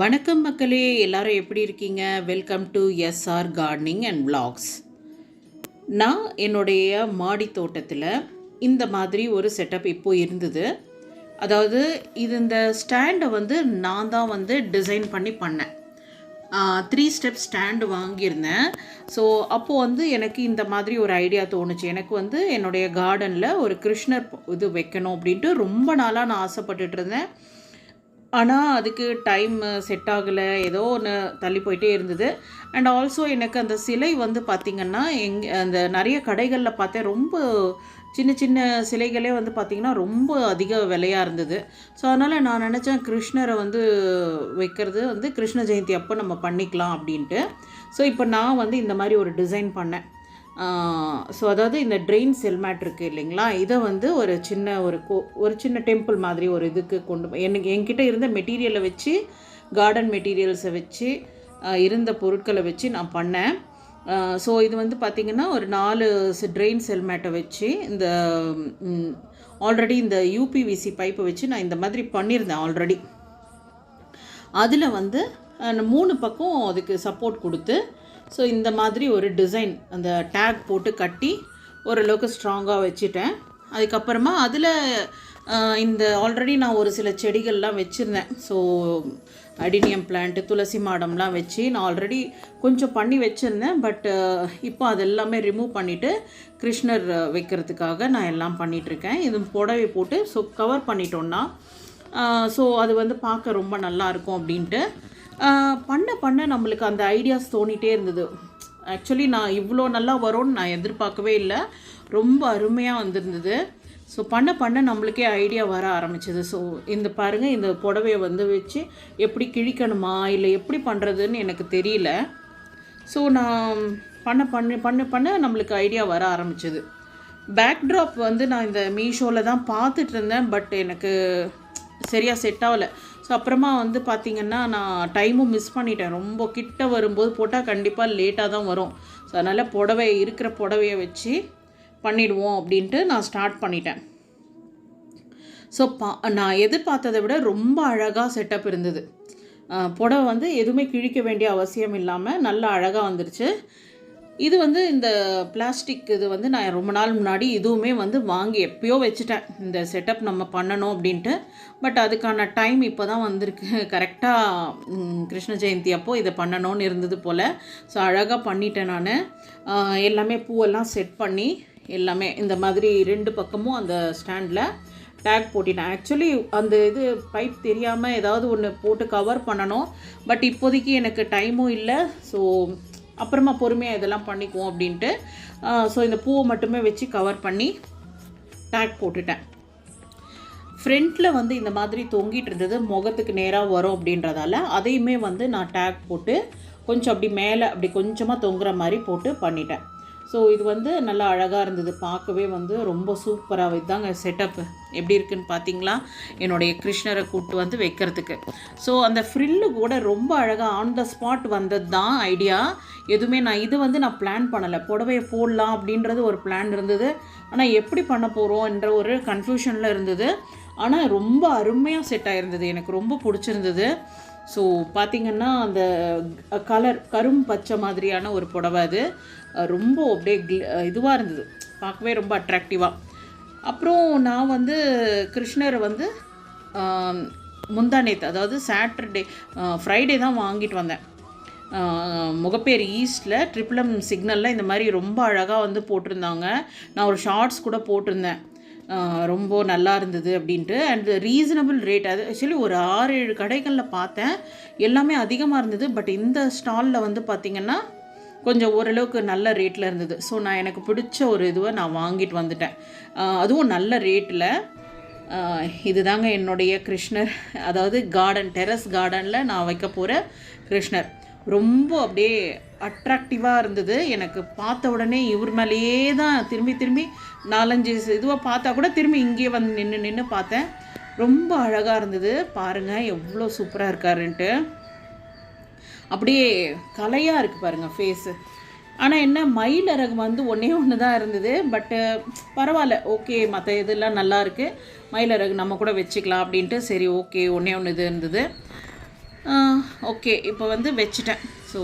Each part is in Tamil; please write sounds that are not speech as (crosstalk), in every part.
வணக்கம் மக்களே எல்லாரும் எப்படி இருக்கீங்க? Welcome to SR gardening and vlogs நான் என்னுடைய மாடி தோட்டத்தில் இந்த மாதிரி ஒரு செட்டப் இப்போது இருந்தது. அதாவது இது இந்த ஸ்டாண்டை வந்து நான் தான் வந்து டிசைன் பண்ணி பண்ணேன். த்ரீ ஸ்டெப் ஸ்டாண்டு வாங்கியிருந்தேன். ஸோ அப்போது வந்து எனக்கு இந்த மாதிரி ஒரு ஐடியா தோணுச்சு. எனக்கு வந்து என்னுடைய கார்டனில் ஒரு கிருஷ்ணர் இது வைக்கணும் அப்படின்ட்டு ரொம்ப நாளாக நான் ஆசைப்பட்டுட்டு இருந்தேன். ஆனால் அதுக்கு டைம் செட் ஆகலை. ஏதோ ஒன்று தள்ளி போயிட்டே இருந்தது. அண்ட் ஆல்சோ எனக்கு அந்த சிலை வந்து பார்த்திங்கன்னா எங் அந்த நிறைய கடைகளில் பார்த்தேன். ரொம்ப சின்ன சின்ன சிலைகளே வந்து பார்த்திங்கன்னா ரொம்ப அதிக விலையாக இருந்தது. ஸோ அதனால் நான் நினச்சேன் கிருஷ்ணரை வந்து வைக்கிறது வந்து கிருஷ்ண ஜெயந்தி அப்போ நம்ம பண்ணிக்கலாம் அப்படின்ட்டு. ஸோ இப்போ நான் வந்து இந்த மாதிரி ஒரு டிசைன் பண்ணேன். ஸோ அதாவது இந்த ட்ரெயின் செல்மேட் இருக்குது இல்லைங்களா? இதை வந்து ஒரு சின்ன ஒரு கோ ஒரு சின்ன டெம்பிள் மாதிரி ஒரு இதுக்கு கொண்டு போய் எனக்கு என்கிட்ட இருந்த மெட்டீரியலை வச்சு கார்டன் மெட்டீரியல்ஸை வச்சு இருந்த பொருட்களை வச்சு நான் பண்ணேன். ஸோ இது வந்து பார்த்திங்கன்னா ஒரு நாலு ட்ரெயின் செல்மேட்டை வச்சு இந்த ஆல்ரெடி இந்த யூபிவிசி பைப்பை வச்சு நான் இந்த மாதிரி பண்ணியிருந்தேன் ஆல்ரெடி அதில் வந்து மூணு பக்கம் அதுக்கு சப்போர்ட் கொடுத்து ஸோ இந்த மாதிரி ஒரு டிசைன் அந்த டேக் போட்டு கட்டி ஓரளவுக்கு ஸ்ட்ராங்காக வச்சுட்டேன். அதுக்கப்புறமா அதில் இந்த ஆல்ரெடி நான் ஒரு சில செடிகள்லாம் வச்சுருந்தேன். ஸோ அடினியம் பிளான்ட்டு துளசி மாடம்லாம் வச்சு நான் ஆல்ரெடி கொஞ்சம் பண்ணி வச்சுருந்தேன். பட் இப்போ அது எல்லாமே ரிமூவ் பண்ணிவிட்டு கிருஷ்ணர் வைக்கிறதுக்காக நான் எல்லாம் பண்ணிகிட்ருக்கேன் இது புடவை போட்டு ஸோ கவர் பண்ணிட்டோன்னா ஸோ அது வந்து பார்க்க ரொம்ப நல்லா இருக்கும் அப்படின்ட்டு. பண்ண பண்ண நம்மளுக்கு அந்த ஐடியாஸ் தோணிட்டே இருந்தது. ஆக்சுவலி நான் இவ்வளோ நல்லா வரும்னு நான் எதிர்பார்க்கவே இல்லை. ரொம்ப அருமையாக வந்திருந்தது. ஸோ பண்ண பண்ண நம்மளுக்கே ஐடியா வர ஆரம்பிச்சது. ஸோ இந்த பாருங்கள் இந்த புடவையை வந்து வச்சு எப்படி கிழிக்கணுமா இல்லை எப்படி பண்ணுறதுன்னு எனக்கு தெரியல. ஸோ நான் பண்ண பண்ண பண்ண பண்ண நம்மளுக்கு ஐடியா வர ஆரம்பிச்சது. பேக்ட்ராப் வந்து நான் இந்த மீஷோவில் தான் பார்த்துட்டு இருந்தேன் பட் எனக்கு சரியாக செட் ஆகலை. ஸோ அப்புறமா வந்து பார்த்திங்கன்னா நான் டைமும் மிஸ் பண்ணிட்டேன். ரொம்ப கிட்ட வரும்போது போட்டால் கண்டிப்பாக லேட்டாக தான் வரும். ஸோ அதனால் புடவை இருக்கிற புடவையை வச்சு பண்ணிடுவோம் அப்படின்ட்டு நான் ஸ்டார்ட் பண்ணிட்டேன். ஸோ பா நான் எதிர்பார்த்ததை விட ரொம்ப அழகாக செட்டப் இருந்தது. புடவை வந்து எதுவுமே கிழிக்க வேண்டிய அவசியம் இல்லாமல் நல்லா அழகாக வந்துருச்சு. இது வந்து இந்த பிளாஸ்டிக் இது வந்து நான் ரொம்ப நாள் முன்னாடி இதுவுமே வந்து வாங்கி எப்பயோ வச்சுட்டேன். இந்த செட்டப் நம்ம பண்ணணும் அப்படின்ட்டு. பட் அதுக்கான டைம் இப்போ தான் வந்திருக்கு கரெக்டாக கிருஷ்ண ஜெயந்தி அப்போது இதை பண்ணணும்னு இருந்தது போல். ஸோ அழகாக பண்ணிட்டேன் நான். எல்லாமே பூவெல்லாம் செட் பண்ணி எல்லாமே இந்த மாதிரி ரெண்டு பக்கமும் அந்த ஸ்டாண்டில் டேக் போட்டிட்டேன். ஆக்சுவலி அந்த இது பைப் தெரியாமல் ஏதாவது ஒன்று போட்டு கவர் பண்ணணும். பட் இப்போதைக்கு எனக்கு டைமும் இல்லை. ஸோ அப்புறமா பொறுமையாக இதெல்லாம் பண்ணிக்குவோம் அப்படின்ட்டு ஸோ இந்த பூவை மட்டுமே வச்சு கவர் பண்ணி டேக் போட்டுட்டேன். ஃப்ரண்ட்டில் வந்து இந்த மாதிரி தொங்கிட்டு இருந்தது முகத்துக்கு நேராக வரும் அப்படின்றதால அதையுமே வந்து நான் டேக் போட்டு கொஞ்சம் அப்படி மேலே அப்படி கொஞ்சமாக தொங்குற மாதிரி போட்டு பண்ணிட்டேன். ஸோ இது வந்து நல்லா அழகாக இருந்தது பார்க்கவே வந்து ரொம்ப சூப்பராக இதாங்க செட்டப்பு எப்படி இருக்குன்னு பார்த்தீங்களா? என்னுடைய கிருஷ்ணரை கூட்டு வந்து வைக்கிறதுக்கு. ஸோ அந்த ஃப்ரில்லு கூட ரொம்ப அழகாக ஆன் த ஸ்பாட் வந்தது தான் ஐடியா எதுவுமே நான் இது வந்து நான் பிளான் பண்ணலை. புடவையை போடலாம் அப்படின்றது ஒரு பிளான் இருந்தது. ஆனால் எப்படி பண்ண போகிறோம்ன்ற ஒரு கன்ஃபியூஷனில் இருந்தது. ஆனால் ரொம்ப அருமையாக செட் ஆகிருந்தது எனக்கு ரொம்ப பிடிச்சிருந்தது. ஸோ பார்த்திங்கன்னா அந்த கலர் கரும் பச்சை மாதிரியான ஒரு புடவை அது. ரொம்ப அப்படியே இதுவாக இருந்தது. பார்க்கவே ரொம்ப அட்ராக்டிவாக அப்புறம் நான் வந்து கிருஷ்ணரை வந்து முந்தா நேற்று அதாவது சாட்டர்டே ஃப்ரைடே தான் வாங்கிட்டு வந்தேன். முகப்பேர் ஈஸ்டில் ட்ரிபிளம் சிக்னலில் இந்த மாதிரி ரொம்ப அழகாக வந்து போட்டிருந்தாங்க. நான் ஒரு ஷார்ட்ஸ் கூட போட்டிருந்தேன். ரொம்ப நல்லா இருந்தது அப்படின்ட்டு. அண்ட் ரீசனபிள் ரேட் அது ஆக்சுவலி ஒரு ஆறு ஏழு கடைகளில் பார்த்தேன். எல்லாமே அதிகமாக இருந்தது. பட் இந்த ஸ்டாலில் வந்து பார்த்திங்கன்னா கொஞ்சம் ஓரளவுக்கு நல்ல ரேட்டில் இருந்தது. ஸோ நான் எனக்கு பிடிச்ச ஒரு இதுவை நான் வாங்கிட்டு வந்துட்டேன். அதுவும் நல்ல ரேட்டில் இதுதாங்க என்னுடைய கிருஷ்ணர் அதாவது கார்டன் டெரஸ் கார்டனில் நான் வைக்க போகிற கிருஷ்ணர். ரொம்ப அப்படியே அட்ராக்டிவாக இருந்தது. எனக்கு பார்த்த உடனே இவர் மேலேயே தான் திரும்பி திரும்பி நாலஞ்சு இதுவாக பார்த்தா கூட திரும்பி இங்கேயே வந்து நின்று நின்று பார்த்தேன். ரொம்ப அழகாக இருந்தது. பாருங்கள் எவ்வளோ சூப்பராக இருக்காருன்ட்டு. அப்படியே கலையாக இருக்குது பாருங்கள் ஃபேஸு ஆனால் என்ன மயிலரகு வந்து ஒன்றே ஒன்று தான் இருந்தது. பட்டு பரவாயில்ல ஓகே மற்ற இதெல்லாம் நல்லா இருக்குது மயிலரகு நம்ம கூட வச்சுக்கலாம் அப்படின்ட்டு சரி ஓகே ஒன்றே ஒன்று இது இருந்தது. ஓகே இப்போ வந்து வச்சுட்டேன். ஸோ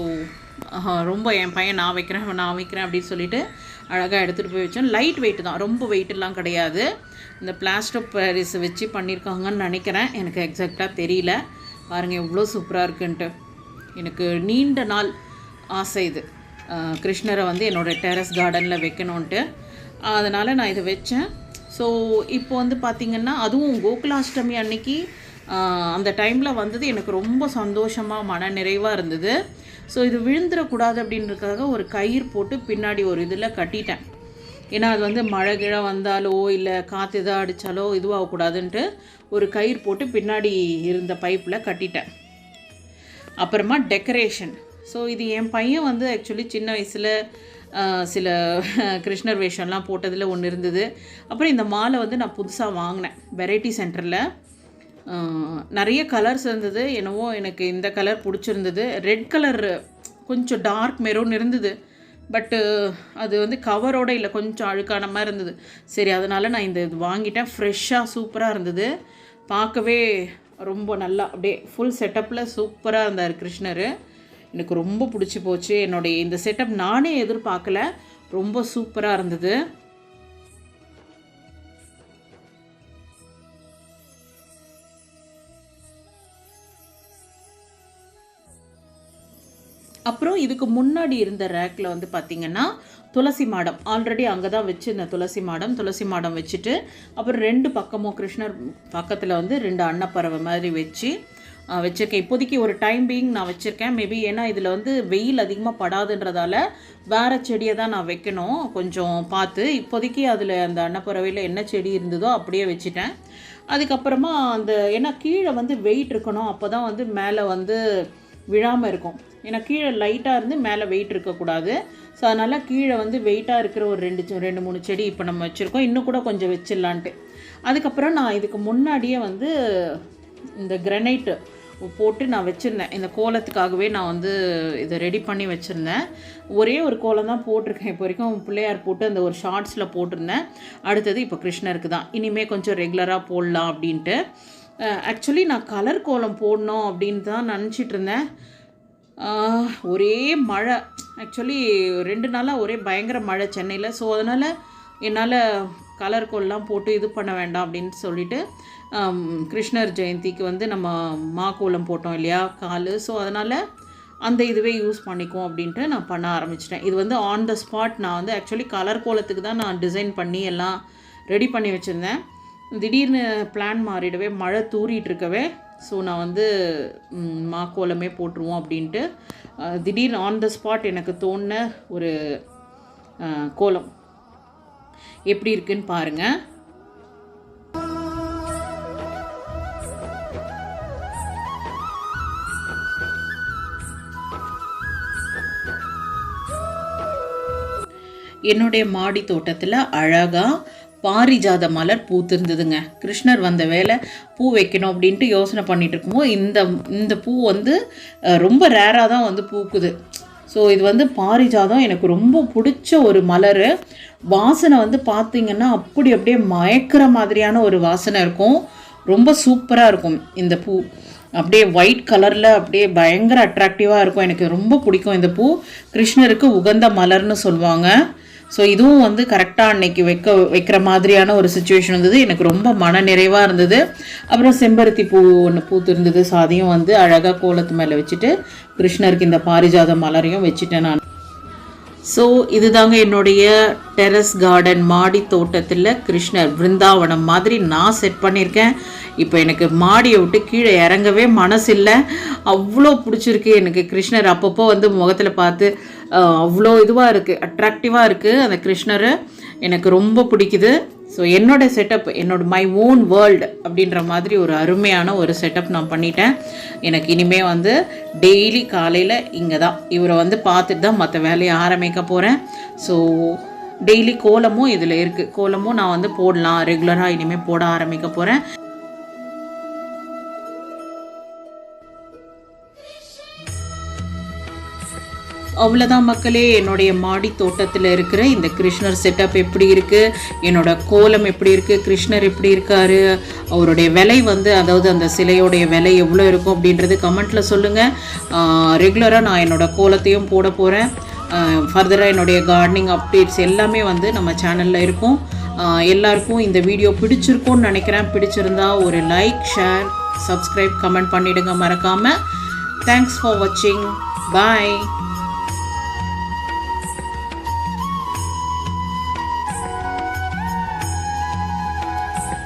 ரொம்ப என் பையன் நான் வைக்கிறேன் நான் வைக்கிறேன் அப்படின்னு சொல்லிட்டு அழகாக எடுத்துகிட்டு போய் வச்சோம் லைட் வெயிட் தான் ரொம்ப வெயிட்டெல்லாம் கிடையாது. இந்த பிளாஸ்டர் பாரிஸ் வச்சு பண்ணியிருக்காங்கன்னு நினைக்கிறேன். எனக்கு எக்ஸாக்டாக தெரியல. பாருங்கள் எவ்வளோ சூப்பராக இருக்குன்ட்டு. எனக்கு நீண்ட நாள் ஆசை இது. கிருஷ்ணரை வந்து என்னோடய டெரஸ் கார்டனில் வைக்கணுன்ட்டு அதனால் நான் இதை வச்சேன். ஸோ இப்போ வந்து பார்த்திங்கன்னா அதுவும் கோகுலாஷ்டமி அன்னைக்கு அந்த டைமில் வந்தது எனக்கு ரொம்ப சந்தோஷமாக மன நிறைவாக இருந்தது. ஸோ இது விழுந்துடக்கூடாது அப்படின்றதுக்காக ஒரு கயிறு போட்டு பின்னாடி ஒரு இதில் கட்டிட்டேன். ஏன்னா அது வந்து மழை கிழ வந்தாலோ இல்லை காற்று எதாவது அடித்தாலோ இதுவாகக்கூடாதுன்ட்டு ஒரு கயிறு போட்டு பின்னாடி இருந்த பைப்பில் கட்டிட்டேன். அப்புறமா டெக்கரேஷன் ஸோ இது என் பையன் வந்து ஆக்சுவலி சின்ன வயசில் சில (laughs) கிருஷ்ணர் வேஷம்லாம் போட்டதில் ஒன்று இருந்தது. அப்புறம் இந்த மாலை வந்து நான் புதுசாக வாங்கினேன். வெரைட்டி சென்டரில் நிறைய கலர்ஸ் இருந்தது. என்னவோ எனக்கு இந்த கலர் பிடிச்சிருந்தது. ரெட் கலர் கொஞ்சம் டார்க் மெரூன் இருந்தது. பட்டு அது வந்து கவரோட இல்லை கொஞ்சம் அழுக்கான மாதிரி இருந்தது. சரி அதனால் நான் இந்த இது வாங்கிட்டேன். ஃப்ரெஷ்ஷாக சூப்பராக இருந்தது. பார்க்கவே ரொம்ப நல்லா அப்படியே ஃபுல் செட்டப்பில் சூப்பராக இருந்தார் கிருஷ்ணர். எனக்கு ரொம்ப பிடிச்சி போச்சு. என்னுடைய இந்த செட்டப் நானே எதிர்பார்க்கல. ரொம்ப சூப்பராக இருந்தது. அப்புறம் இதுக்கு முன்னாடி இருந்த ரேக்கில் வந்து பார்த்திங்கன்னா துளசி மாடம். ஆல்ரெடி அங்கே தான் வச்சுருந்தேன் துளசி மாடம். துளசி மாடம் வச்சுட்டு அப்புறம் ரெண்டு பக்கமும் கிருஷ்ணர் பக்கத்தில் வந்து ரெண்டு அன்னப்பறவை மாதிரி வச்சு வச்சுருக்கேன். இப்போதைக்கு ஒரு டைம் பீயிங் நான் வச்சுருக்கேன். மேபி ஏன்னா இதில் வந்து வெயில் அதிகமாக படாதுன்றதால வேறு செடியை தான் நான் வைக்கணும். கொஞ்சம் பார்த்து இப்போதைக்கு அதில் அந்த அன்னப்பறவையில் என்ன செடி இருந்ததோ அப்படியே வச்சுட்டேன். அதுக்கப்புறமா அந்த ஏன்னா கீழே வந்து வெயிட் இருக்கணும். அப்போ தான் வந்து மேலே வந்து விழாமல் இருக்கும். ஏன்னா கீழே லைட்டாக இருந்து மேலே வெயிட் இருக்கக்கூடாது. ஸோ அதனால் கீழே வந்து வெயிட்டாக இருக்கிற ஒரு ரெண்டு ரெண்டு மூணு செடி இப்போ நம்ம வச்சுருக்கோம். இன்னும் கூட கொஞ்சம் வச்சிடலான்ட்டு. அதுக்கப்புறம் நான் இதுக்கு முன்னாடியே வந்து இந்த கிரனைட்டு போட்டு நான் வச்சுருந்தேன். இந்த கோலத்துக்காகவே நான் வந்து இதை ரெடி பண்ணி வச்சுருந்தேன். ஒரே ஒரு கோலம் தான் போட்டிருக்கேன் இப்போ வரைக்கும். பிள்ளையார் போட்டு அந்த ஒரு ஷார்ட்ஸில் போட்டிருந்தேன். அடுத்தது இப்போ கிருஷ்ணருக்கு தான். இனிமேல் கொஞ்சம் ரெகுலராக போடலாம் அப்படின்ட்டு. ஆக்சுவலி நான் கலர் கோலம் போடணும் அப்படின்னு தான் நினச்சிட்டு இருந்தேன். ஒரே மழை. ஆக்சுவலி ரெண்டு நாளாக ஒரே பயங்கர மழை சென்னையில். ஸோ அதனால் என்னால் கலர் கோல்லாம் போட்டு இது பண்ண வேண்டாம் அப்படின்னு சொல்லிட்டு கிருஷ்ணர் ஜெயந்திக்கு வந்து நம்ம மா கோலம் போட்டோம் இல்லையா கால். ஸோ அதனால் அந்த இதுவே யூஸ் பண்ணிக்குவோம் அப்படின்ட்டு நான் பண்ண ஆரம்பிச்சிட்டேன். இது வந்து ஆன் த ஸ்பாட் நான் வந்து ஆக்சுவலி கலர் கோலத்துக்கு தான் நான் டிசைன் பண்ணி எல்லாம் ரெடி பண்ணி வச்சுருந்தேன். திடீர்னு பிளான் மாறிடவே மழை தூறிட்டு இருக்கவே ஸோ நான் வந்து மாக்கோலமே மா கோலமே போட்டுருவோம் அப்படின்ட்டு திடீர்னு ஆன் த ஸ்பாட் எனக்கு தோணின ஒரு கோலம். எப்படி இருக்குன்னு பாருங்கள் என்னுடைய மாடி தோட்டத்தில் அழகாக பாரிஜாத மலர் பூத்திருந்ததுங்க. கிருஷ்ணர் வந்த வேலை பூ வைக்கணும் அப்படின்ட்டு யோசனை பண்ணிட்டு இருக்கும்போது இந்த இந்த பூ வந்து ரொம்ப ரேராக தான் வந்து பூக்குது. ஸோ இது வந்து பாரிஜாதம். எனக்கு ரொம்ப பிடிச்ச ஒரு மலர். வாசனை வந்து பார்த்தீங்கன்னா அப்படி அப்படியே மயக்கிற மாதிரியான ஒரு வாசனை இருக்கும். ரொம்ப சூப்பராக இருக்கும் இந்த பூ. அப்படியே ஒயிட் கலரில் அப்படியே பயங்கர அட்ராக்டிவாக இருக்கும். எனக்கு ரொம்ப பிடிக்கும் இந்த பூ. கிருஷ்ணருக்கு உகந்த மலர்னு சொல்லுவாங்க. ஸோ இதுவும் வந்து கரெக்டாக அன்னைக்கு வைக்க வைக்கிற மாதிரியான ஒரு சுச்சுவேஷன் இருந்தது. எனக்கு ரொம்ப மன நிறைவாக இருந்தது. அப்புறம் செம்பருத்தி பூ ஒன்று பூத்து இருந்தது ஸோ அதையும் வந்து அழகாக கோலத்து மேலே வச்சுட்டு கிருஷ்ணருக்கு இந்த பாரிஜாத மலரையும் வச்சுட்டேன் நான். ஸோ இதுதாங்க என்னுடைய டெரஸ் கார்டன் மாடி தோட்டத்தில் கிருஷ்ணர் பிருந்தாவனம் மாதிரி நான் செட் பண்ணியிருக்கேன். இப்போ எனக்கு மாடியை விட்டு கீழே இறங்கவே மனசு இல்லை அவ்வளோ பிடிச்சிருக்கு எனக்கு கிருஷ்ணர் அப்பப்போ வந்து முகத்தில் பார்த்து அவ்வளோ இதுவாக இருக்குது அட்ராக்டிவாக இருக்குது அந்த கிருஷ்ணரை. எனக்கு ரொம்ப பிடிக்குது. ஸோ என்னோட செட்டப் என்னோட மை ஓன் வேர்ல்டு அப்படின்ற மாதிரி ஒரு அருமையான ஒரு செட்டப் நான் பண்ணிட்டேன். எனக்கு இனிமேல் வந்து டெய்லி காலையில் இங்கே தான் இவரை வந்து பார்த்துட்டு தான் மற்ற வேலையை ஆரம்பிக்க போகிறேன் ஸோ டெய்லி கோலமும் இதில் இருக்குது கோலமும் நான் வந்து போடலாம். ரெகுலராக இனிமேல் போட ஆரம்பிக்க போகிறேன் அவ்வளோதான் மக்களே என்னுடைய மாடி தோட்டத்தில் இருக்கிற இந்த கிருஷ்ணர் செட்டப் எப்படி இருக்குது என்னோட கோலம் எப்படி இருக்குது கிருஷ்ணர் எப்படி இருக்காரு? அவருடைய விலை வந்து அதாவது அந்த சிலையோடைய விலை எவ்வளோ இருக்கும் அப்படின்றது கமெண்ட்டில் சொல்லுங்கள் ரெகுலராக நான் என்னோடய கோலத்தையும் போட போகிறேன் ஃபர்தராக என்னுடைய கார்டனிங் அப்டேட்ஸ் எல்லாமே வந்து நம்ம சேனலில் இருக்கும். எல்லாருக்கும் இந்த வீடியோ பிடிச்சிருக்கும்னு நினைக்கிறேன். பிடிச்சிருந்தா ஒரு லைக் ஷேர் சப்ஸ்கிரைப் கமெண்ட் பண்ணிவிடுங்க மறக்காமல் தேங்க்ஸ் ஃபார் வாட்சிங் பாய்